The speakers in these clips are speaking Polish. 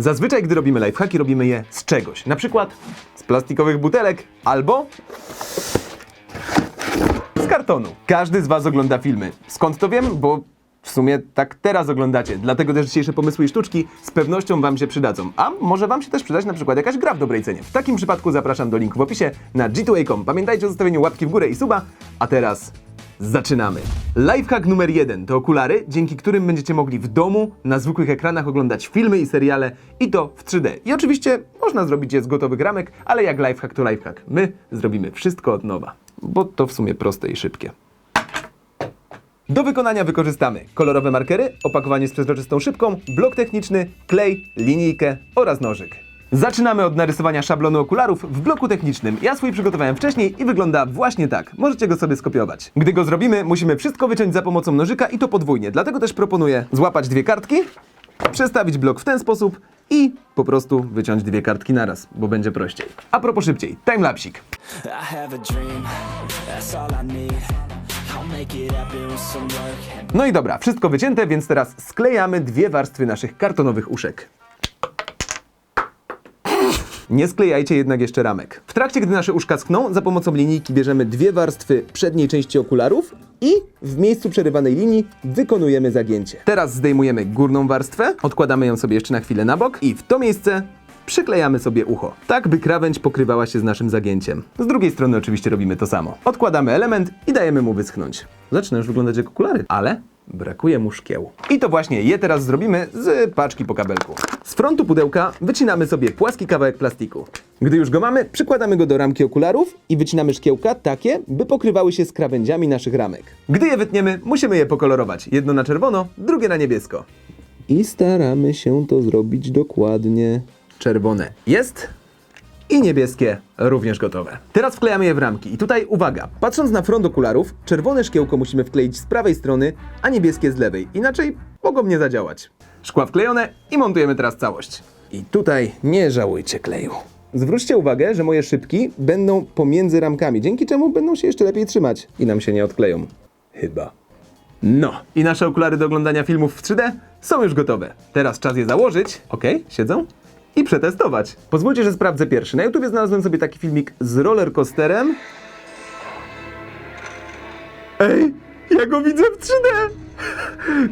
Zazwyczaj, gdy robimy lifehacki, robimy je z czegoś. Na przykład z plastikowych butelek albo z kartonu. Każdy z Was ogląda filmy. Skąd to wiem? Bo w sumie tak teraz oglądacie. Dlatego też dzisiejsze pomysły i sztuczki z pewnością Wam się przydadzą. A może Wam się też przydać na przykład jakaś gra w dobrej cenie. W takim przypadku zapraszam do linku w opisie na g2a.com. Pamiętajcie o zostawieniu łapki w górę i suba. A teraz zaczynamy. Lifehack numer jeden to okulary, dzięki którym będziecie mogli w domu na zwykłych ekranach oglądać filmy i seriale i to w 3D. I oczywiście można zrobić je z gotowych ramek, ale jak lifehack to lifehack. My zrobimy wszystko od nowa, bo to w sumie proste i szybkie. Do wykonania wykorzystamy kolorowe markery, opakowanie z przezroczystą szybką, blok techniczny, klej, linijkę oraz nożyk. Zaczynamy od narysowania szablonu okularów w bloku technicznym. Ja swój przygotowałem wcześniej i wygląda właśnie tak. Możecie go sobie skopiować. Gdy go zrobimy, musimy wszystko wyciąć za pomocą nożyka i to podwójnie. Dlatego też proponuję złapać dwie kartki, przestawić blok w ten sposób i po prostu wyciąć dwie kartki naraz, bo będzie prościej. A propos szybciej, timelapsik. No i dobra, wszystko wycięte, więc teraz sklejamy dwie warstwy naszych kartonowych uszek. Nie sklejajcie jednak jeszcze ramek. W trakcie, gdy nasze uszka skną, za pomocą linijki bierzemy dwie warstwy przedniej części okularów i w miejscu przerywanej linii wykonujemy zagięcie. Teraz zdejmujemy górną warstwę, odkładamy ją sobie jeszcze na chwilę na bok i w to miejsce przyklejamy sobie ucho, tak by krawędź pokrywała się z naszym zagięciem. Z drugiej strony oczywiście robimy to samo. Odkładamy element i dajemy mu wyschnąć. Zaczyna już wyglądać jak okulary, ale brakuje mu szkieł. I to właśnie je teraz zrobimy z paczki po kabelku. Z frontu pudełka wycinamy sobie płaski kawałek plastiku. Gdy już go mamy, przykładamy go do ramki okularów i wycinamy szkiełka takie, by pokrywały się z krawędziami naszych ramek. Gdy je wytniemy, musimy je pokolorować. Jedno na czerwono, drugie na niebiesko. I staramy się to zrobić dokładnie. Czerwone jest i niebieskie również gotowe. Teraz wklejamy je w ramki. I tutaj uwaga, patrząc na front okularów, czerwone szkiełko musimy wkleić z prawej strony, a niebieskie z lewej. Inaczej mogą nie zadziałać. Szkła wklejone i montujemy teraz całość. I tutaj nie żałujcie kleju. Zwróćcie uwagę, że moje szybki będą pomiędzy ramkami, dzięki czemu będą się jeszcze lepiej trzymać i nam się nie odkleją. Chyba. No, i nasze okulary do oglądania filmów w 3D są już gotowe. Teraz czas je założyć. Ok, siedzą? I przetestować. Pozwólcie, że sprawdzę pierwszy. Na YouTubie znalazłem sobie taki filmik z rollercoasterem. Ej, ja go widzę w 3D!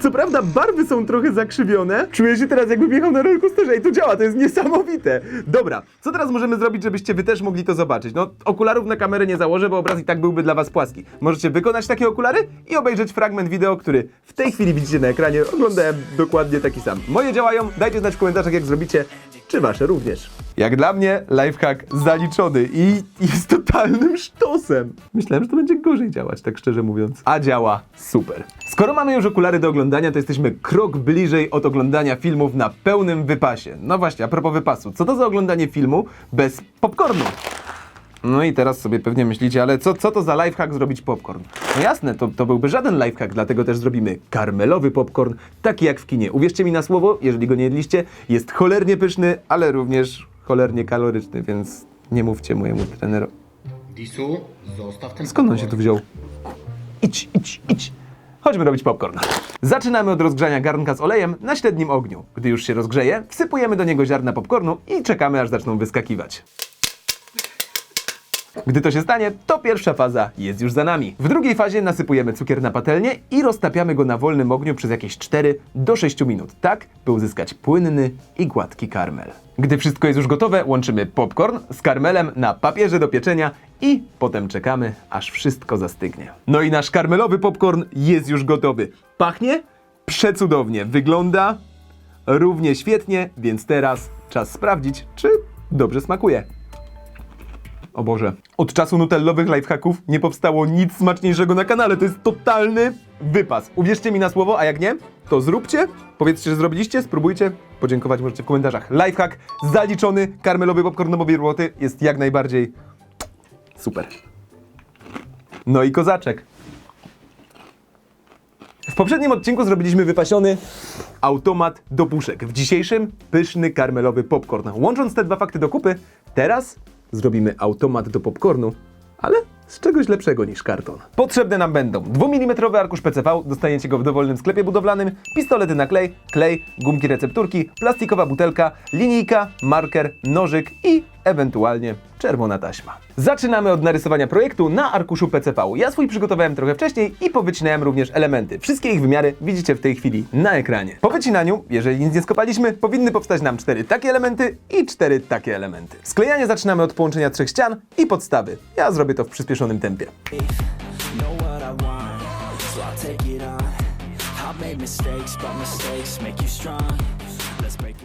Co prawda barwy są trochę zakrzywione. Czuję się teraz jakbym jechał na rollercoasterze i to działa, to jest niesamowite. Dobra, co teraz możemy zrobić, żebyście wy też mogli to zobaczyć? No, okularów na kamerę nie założę, bo obraz i tak byłby dla was płaski. Możecie wykonać takie okulary i obejrzeć fragment wideo, który w tej chwili widzicie na ekranie. Oglądałem dokładnie taki sam. Moje działają, dajcie znać w komentarzach jak zrobicie, czy wasze również. Jak dla mnie, lifehack zaliczony i jest totalnym sztosem. Myślałem, że to będzie gorzej działać, tak szczerze mówiąc. A działa super. Skoro mamy już okulary do oglądania, to jesteśmy krok bliżej od oglądania filmów na pełnym wypasie. No właśnie, a propos wypasu, co to za oglądanie filmu bez popcornu? No i teraz sobie pewnie myślicie, ale co, co to za lifehack zrobić popcorn? No jasne, to, to byłby żaden lifehack, dlatego też zrobimy karmelowy popcorn, taki jak w kinie. Uwierzcie mi na słowo, jeżeli go nie jedliście, jest cholernie pyszny, ale również cholernie kaloryczny, więc nie mówcie mojemu trenerowi. Disu, zostaw ten Skąd on się tu wziął? Idź, idź, idź. Chodźmy robić popcorn. Zaczynamy od rozgrzania garnka z olejem na średnim ogniu. Gdy już się rozgrzeje, wsypujemy do niego ziarna popcornu i czekamy aż zaczną wyskakiwać. Gdy to się stanie, to pierwsza faza jest już za nami. W drugiej fazie nasypujemy cukier na patelnię i roztapiamy go na wolnym ogniu przez jakieś 4 do 6 minut, tak by uzyskać płynny i gładki karmel. Gdy wszystko jest już gotowe, łączymy popcorn z karmelem na papierze do pieczenia i potem czekamy, aż wszystko zastygnie. No i nasz karmelowy popcorn jest już gotowy. Pachnie przecudownie, wygląda równie świetnie, więc teraz czas sprawdzić, czy dobrze smakuje. O Boże. Od czasu nutellowych lifehacków nie powstało nic smaczniejszego na kanale. To jest totalny wypas. Uwierzcie mi na słowo, a jak nie, to zróbcie. Powiedzcie, że zrobiliście, spróbujcie. Podziękować możecie w komentarzach. Lifehack zaliczony, karmelowy popcornowy rłoty jest jak najbardziej super. No i kozaczek. W poprzednim odcinku zrobiliśmy wypasiony automat do puszek. W dzisiejszym pyszny karmelowy popcorn. Łącząc te dwa fakty do kupy, teraz zrobimy automat do popcornu ale z czegoś lepszego niż karton. Potrzebne nam będą 2 mm arkusz PCV, dostaniecie go w dowolnym sklepie budowlanym, pistolety na klej, klej, gumki recepturki, plastikowa butelka, linijka, marker, nożyk i ewentualnie czerwona taśma. Zaczynamy od narysowania projektu na arkuszu PCV. Ja swój przygotowałem trochę wcześniej i powycinałem również elementy. Wszystkie ich wymiary widzicie w tej chwili na ekranie. Po wycinaniu, jeżeli nic nie skopaliśmy, powinny powstać nam cztery takie elementy i cztery takie elementy. Sklejanie zaczynamy od połączenia trzech ścian i podstawy. Ja zrobię to w przyspieszonym tempie. Mistakes, but mistakes make you strong.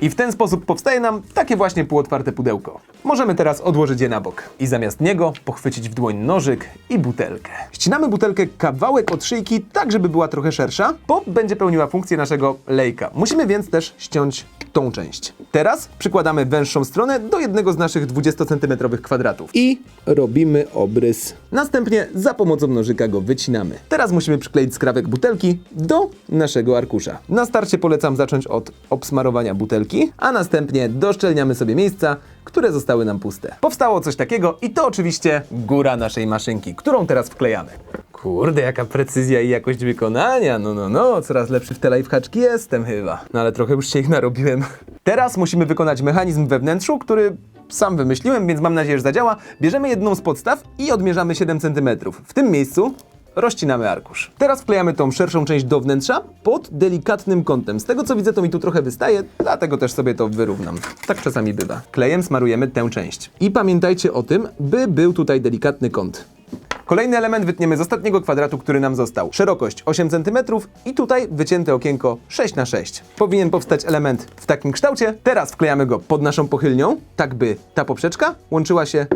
I w ten sposób powstaje nam takie właśnie półotwarte pudełko. Możemy teraz odłożyć je na bok i zamiast niego pochwycić w dłoń nożyk i butelkę. Ścinamy butelkę kawałek od szyjki, tak żeby była trochę szersza, bo będzie pełniła funkcję naszego lejka. Musimy więc też ściąć tą część. Teraz przykładamy węższą stronę do jednego z naszych 20 cm kwadratów i robimy obrys. Następnie za pomocą nożyka go wycinamy. Teraz musimy przykleić skrawek butelki do naszego arkusza. Na starcie polecam zacząć od obsmarowania butelki, a następnie doszczelniamy sobie miejsca, które zostały nam puste. Powstało coś takiego i to oczywiście góra naszej maszynki, którą teraz wklejamy. Kurde, jaka precyzja i jakość wykonania. No, no, no, coraz lepszy w te lifehaczki jestem chyba. No ale trochę już się ich narobiłem. Teraz musimy wykonać mechanizm we wnętrzu, który sam wymyśliłem, więc mam nadzieję, że zadziała. Bierzemy jedną z podstaw i odmierzamy 7 cm. W tym miejscu rozcinamy arkusz. Teraz wklejamy tą szerszą część do wnętrza pod delikatnym kątem. Z tego co widzę, to mi tu trochę wystaje, dlatego też sobie to wyrównam. Tak czasami bywa. Klejem smarujemy tę część. I pamiętajcie o tym, by był tutaj delikatny kąt. Kolejny element wytniemy z ostatniego kwadratu, który nam został. Szerokość 8 cm i tutaj wycięte okienko 6 na 6 Powinien powstać element w takim kształcie. Teraz wklejamy go pod naszą pochylnią, tak by ta poprzeczka łączyła się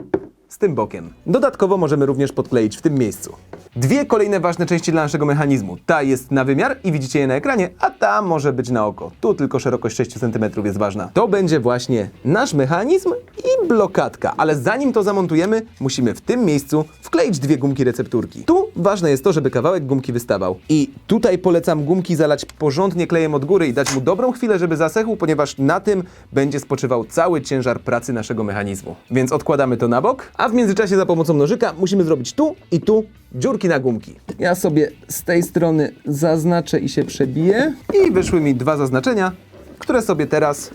z tym bokiem. Dodatkowo możemy również podkleić w tym miejscu. Dwie kolejne ważne części dla naszego mechanizmu. Ta jest na wymiar i widzicie je na ekranie, a ta może być na oko. Tu tylko szerokość 6 cm jest ważna. To będzie właśnie nasz mechanizm i blokadka, ale zanim to zamontujemy, musimy w tym miejscu wkleić dwie gumki recepturki. Tu ważne jest to, żeby kawałek gumki wystawał. I tutaj polecam gumki zalać porządnie klejem od góry i dać mu dobrą chwilę, żeby zasechł, ponieważ na tym będzie spoczywał cały ciężar pracy naszego mechanizmu. Więc odkładamy to na bok, a w międzyczasie za pomocą nożyka musimy zrobić tu i tu dziurki na gumki. Ja sobie z tej strony zaznaczę i się przebiję. I wyszły mi dwa zaznaczenia, które sobie teraz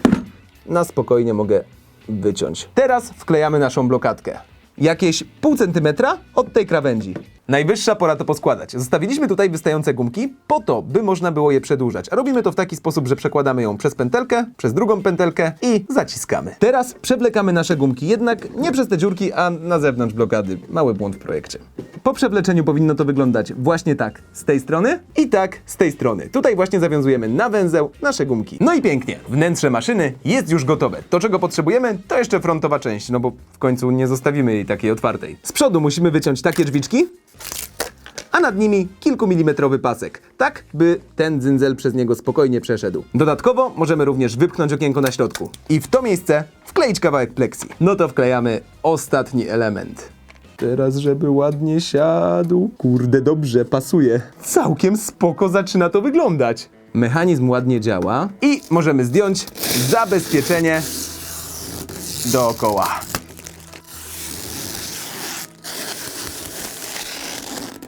na spokojnie mogę wyciąć. Teraz wklejamy naszą blokadkę. Jakieś pół centymetra od tej krawędzi. Najwyższa pora to poskładać. Zostawiliśmy tutaj wystające gumki po to, by można było je przedłużać. Robimy to w taki sposób, że przekładamy ją przez pętelkę, przez drugą pętelkę i zaciskamy. Teraz przewlekamy nasze gumki, jednak nie przez te dziurki, a na zewnątrz blokady. Mały błąd w projekcie. Po przewleczeniu powinno to wyglądać właśnie tak z tej strony i tak z tej strony. Tutaj właśnie zawiązujemy na węzeł nasze gumki. No i pięknie. Wnętrze maszyny jest już gotowe. To czego potrzebujemy to jeszcze frontowa część, no bo w końcu nie zostawimy jej takiej otwartej. Z przodu musimy wyciąć takie drzwiczki, a nad nimi kilkumilimetrowy pasek, tak by ten dzyndzel przez niego spokojnie przeszedł. Dodatkowo możemy również wypchnąć okienko na środku i w to miejsce wkleić kawałek pleksji. No to wklejamy ostatni element. Teraz, żeby ładnie siadł. Kurde, dobrze, pasuje. Całkiem spoko zaczyna to wyglądać. Mechanizm ładnie działa i możemy zdjąć zabezpieczenie dookoła.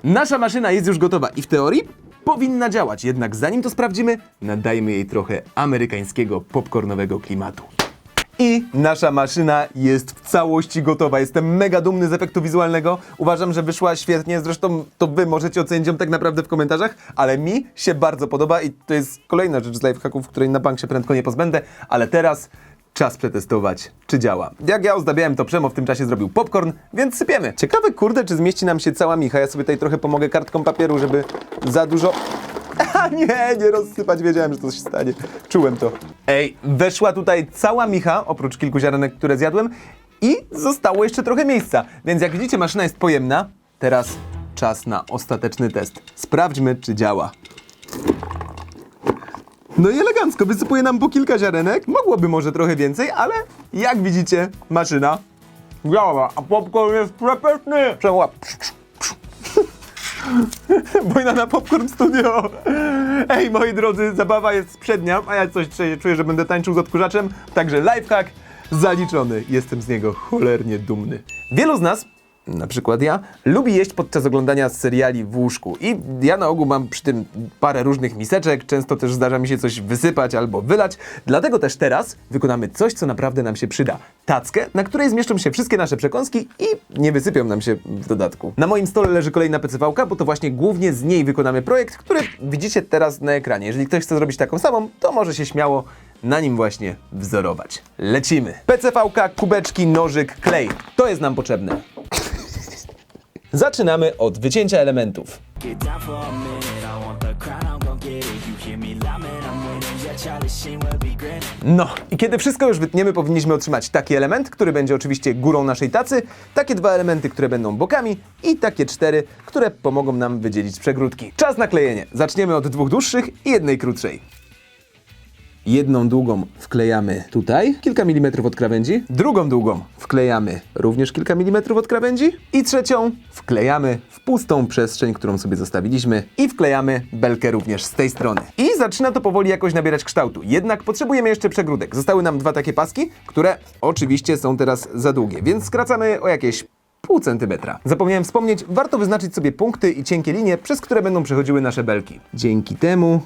Nasza maszyna jest już gotowa i w teorii powinna działać, jednak zanim to sprawdzimy, nadajmy jej trochę amerykańskiego popcornowego klimatu. I nasza maszyna jest w całości gotowa. Jestem mega dumny z efektu wizualnego. Uważam, że wyszła świetnie. Zresztą to wy możecie ocenić ją tak naprawdę w komentarzach, ale mi się bardzo podoba i to jest kolejna rzecz z lifehacków, której na bank się prędko nie pozbędę, ale teraz czas przetestować, czy działa. Jak ja ozdabiałem, to Przemo w tym czasie zrobił popcorn, więc sypiemy. Ciekawe, kurde, czy zmieści nam się cała micha. Ja sobie tutaj trochę pomogę kartką papieru, żeby za dużo... A nie, nie rozsypać, wiedziałem, że to się stanie. Czułem to. Ej, weszła tutaj cała micha, oprócz kilku ziarenek, które zjadłem i zostało jeszcze trochę miejsca. Więc jak widzicie, maszyna jest pojemna. Teraz czas na ostateczny test. Sprawdźmy, czy działa. No i elegancko, wysypuje nam po kilka ziarenek. Mogłoby może trochę więcej, ale jak widzicie, maszyna działa, a popcorn jest przepyszny. Przełap. Wojna na Popcorn Studio. Ej, moi drodzy, zabawa jest przednia, a ja coś czuję, że będę tańczył z odkurzaczem. Także lifehack zaliczony. Jestem z niego cholernie dumny. Wielu z nas na przykład ja, lubi jeść podczas oglądania seriali w łóżku. I ja na ogół mam przy tym parę różnych miseczek, często też zdarza mi się coś wysypać albo wylać. Dlatego też teraz wykonamy coś, co naprawdę nam się przyda. Tackę, na której zmieszczą się wszystkie nasze przekąski i nie wysypią nam się w dodatku. Na moim stole leży kolejna PCV-ka, bo to właśnie głównie z niej wykonamy projekt, który widzicie teraz na ekranie. Jeżeli ktoś chce zrobić taką samą, to może się śmiało na nim właśnie wzorować. Lecimy. PCV-ka, kubeczki, nożyk, klej. To jest nam potrzebne. Zaczynamy od wycięcia elementów. No i kiedy wszystko już wytniemy, powinniśmy otrzymać taki element, który będzie oczywiście górą naszej tacy, takie dwa elementy, które będą bokami i takie cztery, które pomogą nam wydzielić przegródki. Czas na klejenie. Zaczniemy od dwóch dłuższych i jednej krótszej. Jedną długą wklejamy tutaj, kilka milimetrów od krawędzi. Drugą długą wklejamy również kilka milimetrów od krawędzi. I trzecią wklejamy w pustą przestrzeń, którą sobie zostawiliśmy. I wklejamy belkę również z tej strony. I zaczyna to powoli jakoś nabierać kształtu. Jednak potrzebujemy jeszcze przegródek. Zostały nam dwa takie paski, które oczywiście są teraz za długie, więc skracamy o jakieś pół centymetra. Zapomniałem wspomnieć, warto wyznaczyć sobie punkty i cienkie linie, przez które będą przechodziły nasze belki. Dzięki temu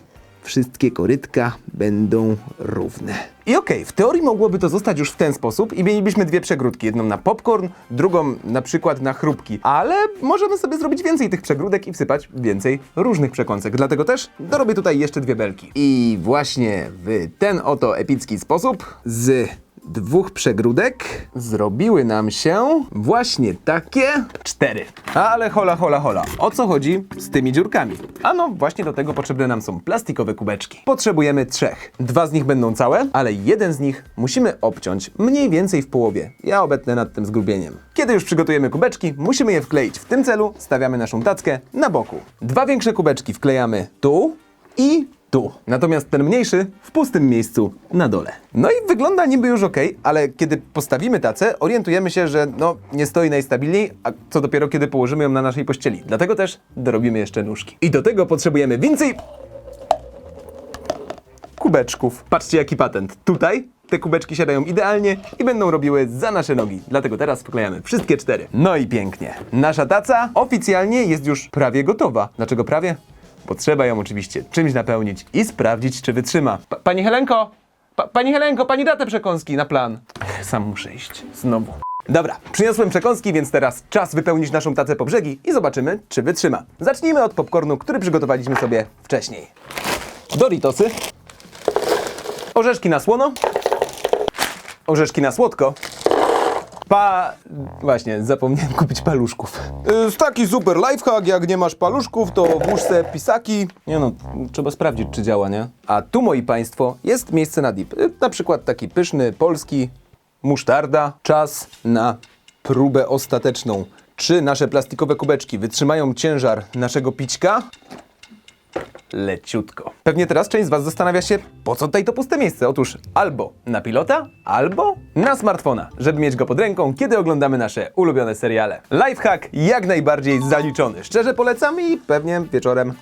wszystkie korytka będą równe. I okej, w teorii mogłoby to zostać już w ten sposób i mielibyśmy dwie przegródki. Jedną na popcorn, drugą na przykład na chrupki. Ale możemy sobie zrobić więcej tych przegródek i wsypać więcej różnych przekąsek. Dlatego też dorobię tutaj jeszcze dwie belki. I właśnie w ten oto epicki sposób z dwóch przegródek zrobiły nam się właśnie takie cztery. Ale hola, hola, hola. O co chodzi z tymi dziurkami? Ano, właśnie do tego potrzebne nam są plastikowe kubeczki. Potrzebujemy trzech. Dwa z nich będą całe, ale jeden z nich musimy obciąć mniej więcej w połowie. Ja obetnę nad tym zgrubieniem. Kiedy już przygotujemy kubeczki, musimy je wkleić. W tym celu stawiamy naszą tackę na boku. Dwa większe kubeczki wklejamy tu i tu. Natomiast ten mniejszy w pustym miejscu na dole. No i wygląda niby już ok, ale kiedy postawimy tacę, orientujemy się, że no nie stoi najstabilniej, a co dopiero kiedy położymy ją na naszej pościeli. Dlatego też dorobimy jeszcze nóżki. I do tego potrzebujemy więcej kubeczków. Patrzcie jaki patent. Tutaj te kubeczki siadają idealnie i będą robiły za nasze nogi. Dlatego teraz wklejamy wszystkie cztery. No i pięknie. Nasza taca oficjalnie jest już prawie gotowa. Dlaczego prawie? Bo trzeba ją oczywiście czymś napełnić i sprawdzić, czy wytrzyma. Pa- pani Helenko! Pa- pani Helenko, pani da te przekąski na plan. Sam muszę iść. Znowu. Dobra, przyniosłem przekąski, więc teraz czas wypełnić naszą tacę po brzegi i zobaczymy, czy wytrzyma. Zacznijmy od popcornu, który przygotowaliśmy sobie wcześniej. Doritosy. Orzeszki na słono. Orzeszki na słodko. Pa... Właśnie, zapomniałem kupić paluszków. Jest taki super lifehack, jak nie masz paluszków, to włóż se pisaki. Nie no, trzeba sprawdzić, czy działa, nie? A tu, moi państwo, jest miejsce na dip. Y, Na przykład taki pyszny, polski, musztarda. Czas na próbę ostateczną. Czy nasze plastikowe kubeczki wytrzymają ciężar naszego pićka? Leciutko. Pewnie teraz część z Was zastanawia się, po co tutaj to puste miejsce? Otóż albo na pilota, albo na smartfona, żeby mieć go pod ręką, kiedy oglądamy nasze ulubione seriale. Lifehack jak najbardziej zaliczony. Szczerze polecam i pewnie wieczorem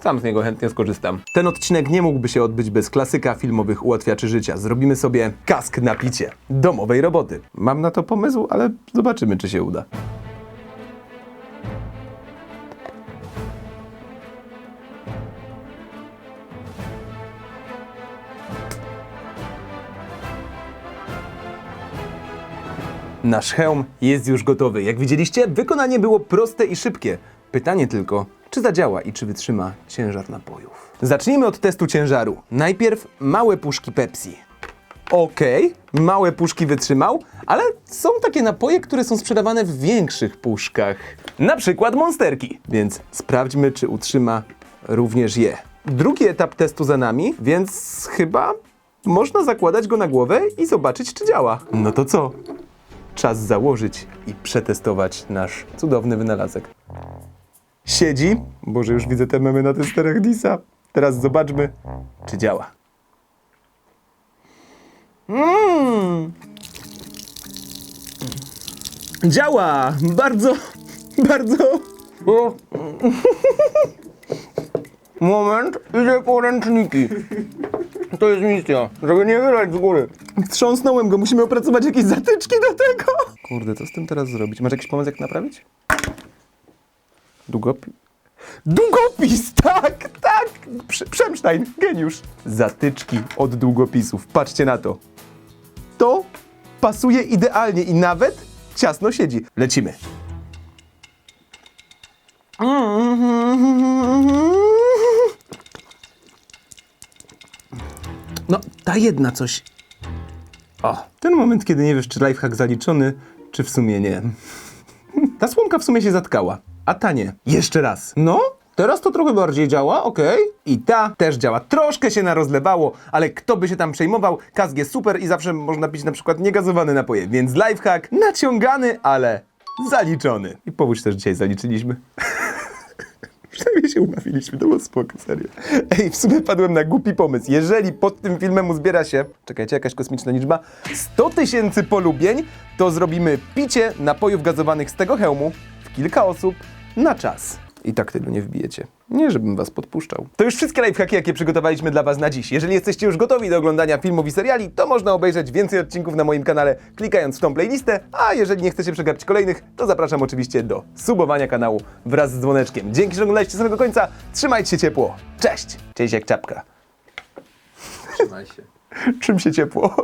sam z niego chętnie skorzystam. Ten odcinek nie mógłby się odbyć bez klasyka filmowych ułatwiaczy życia. Zrobimy sobie kask na picie. Domowej roboty. Mam na to pomysł, ale zobaczymy, czy się uda. Nasz hełm jest już gotowy. Jak widzieliście, wykonanie było proste i szybkie. Pytanie tylko, czy zadziała i czy wytrzyma ciężar napojów. Zacznijmy od testu ciężaru. Najpierw małe puszki Pepsi. Okej, małe puszki wytrzymał, ale są takie napoje, które są sprzedawane w większych puszkach. Na przykład monsterki. Więc sprawdźmy, czy utrzyma również je. Drugi etap testu za nami, więc chyba można zakładać go na głowę i zobaczyć, czy działa. No to co? Czas założyć i przetestować nasz cudowny wynalazek. Siedzi. Boże, już widzę te memy na testerach Disa. Teraz zobaczmy, czy działa. Mmm. Działa! Bardzo, bardzo. O. Moment, idę po ręczniki. To jest misja, żeby nie wylać z góry. Wstrząsnąłem go, musimy opracować jakieś zatyczki do tego. Kurde, co z tym teraz zrobić? Masz jakiś pomysł, jak naprawić? Długopis? Długopis, tak, tak! Prze- Przemstein, geniusz. Zatyczki od długopisów, patrzcie na to. To pasuje idealnie i nawet ciasno siedzi. Lecimy. No, ta jedna coś. O, ten moment, kiedy nie wiesz, czy lifehack zaliczony, czy w sumie nie. Ta słomka w sumie się zatkała, a ta nie. Jeszcze raz. No, teraz to trochę bardziej działa, okej. I ta też działa. Troszkę się narozlewało, ale kto by się tam przejmował? Jest super i zawsze można pić na przykład niegazowane napoje, więc lifehack naciągany, ale zaliczony. I powódź też dzisiaj zaliczyliśmy. Przynajmniej się umawiliśmy, to było spoko, serio. Ej, w sumie padłem na głupi pomysł. Jeżeli pod tym filmem uzbiera się, czekajcie, jakaś kosmiczna liczba, 100 tysięcy polubień, to zrobimy picie napojów gazowanych z tego hełmu w kilka osób na czas. I tak tylu nie wbijecie. Nie, żebym was podpuszczał. To już wszystkie lifehacki, jakie przygotowaliśmy dla was na dziś. Jeżeli jesteście już gotowi do oglądania filmów i seriali, to można obejrzeć więcej odcinków na moim kanale, klikając w tą playlistę, a jeżeli nie chcecie przegapić kolejnych, to zapraszam oczywiście do subowania kanału wraz z dzwoneczkiem. Dzięki, że oglądaliście do samego końca. Trzymajcie się ciepło. Cześć! Cześć jak czapka. Trzymaj się. Czym się ciepło?